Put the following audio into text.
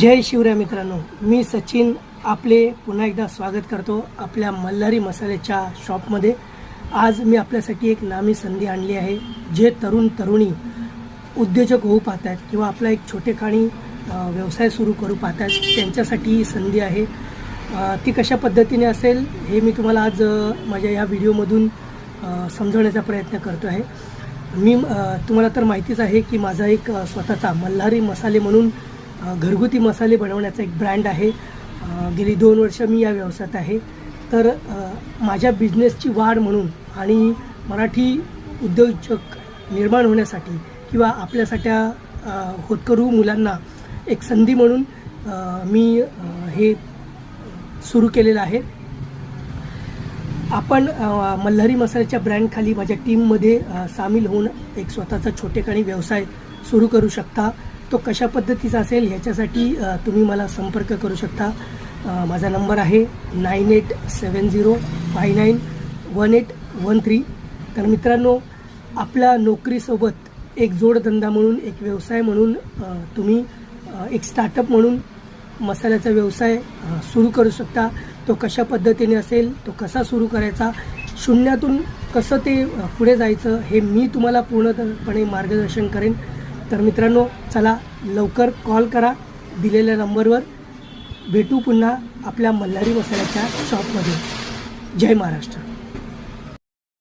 जय शिवराय मित्रांनो. मी सचिन आपले पुन्हा एकदा स्वागत करतो आपल्या मल्हारी मसाल्याच्या शॉपमध्ये. आज मी आपल्यासाठी एक नामी संधी आणली आहे जे तरुण तरुणी उद्योजक होऊ पाहत आहेत किंवा आपला एक छोटेखाणी व्यवसाय सुरू करू पाहत आहेत त्यांच्यासाठी ही संधी आहे. ती कशा पद्धतीने असेल हे मी तुम्हाला आज माझ्या या व्हिडिओमधून समजवण्याचा प्रयत्न करतो आहे. मी तुम्हाला तर माहितीच आहे की माझा एक स्वतःचा मल्हारी मसाले म्हणून घरगुती मसाले बनवण्याचा एक ब्रँड आहे. गेली दोन वर्ष मी या व्यवसायात आहे. तर माझ्या बिझनेसची वाढ म्हणून आणि मराठी उद्योजक निर्माण होण्यासाठी किंवा आपल्यासाठी होतकरू मुलांना एक संधी म्हणून मी हे सुरू केलेलं आहे. आपण मल्हारी मसाल्याच्या ब्रँडखाली माझ्या टीममध्ये सामील होऊन एक स्वतःचा छोटेखाणी व्यवसाय सुरू करू शकता. तो कशा पद्धतीचा असेल ह्याच्यासाठी तुम्ही मला संपर्क करू शकता. माझा नंबर आहे nine eight seven zero five nine one eight one three. तर मित्रांनो आपल्या नोकरीसोबत एक जोडधंदा म्हणून एक व्यवसाय म्हणून तुम्ही एक स्टार्टअप म्हणून मसाल्याचा व्यवसाय सुरू करू शकता. तो कशा पद्धतीने असेल तो कसा सुरू करायचा शून्यातून कसं ते पुढे जायचं हे मी तुम्हाला पूर्णपणे मार्गदर्शन करेन. तर मित्रांनो चला लवकर कॉल करा. दिलेल्या नंबरवर भेटू पुन्हा आपल्या मल्हारी मसाल्याच्या शॉपमध्ये जय महाराष्ट्र.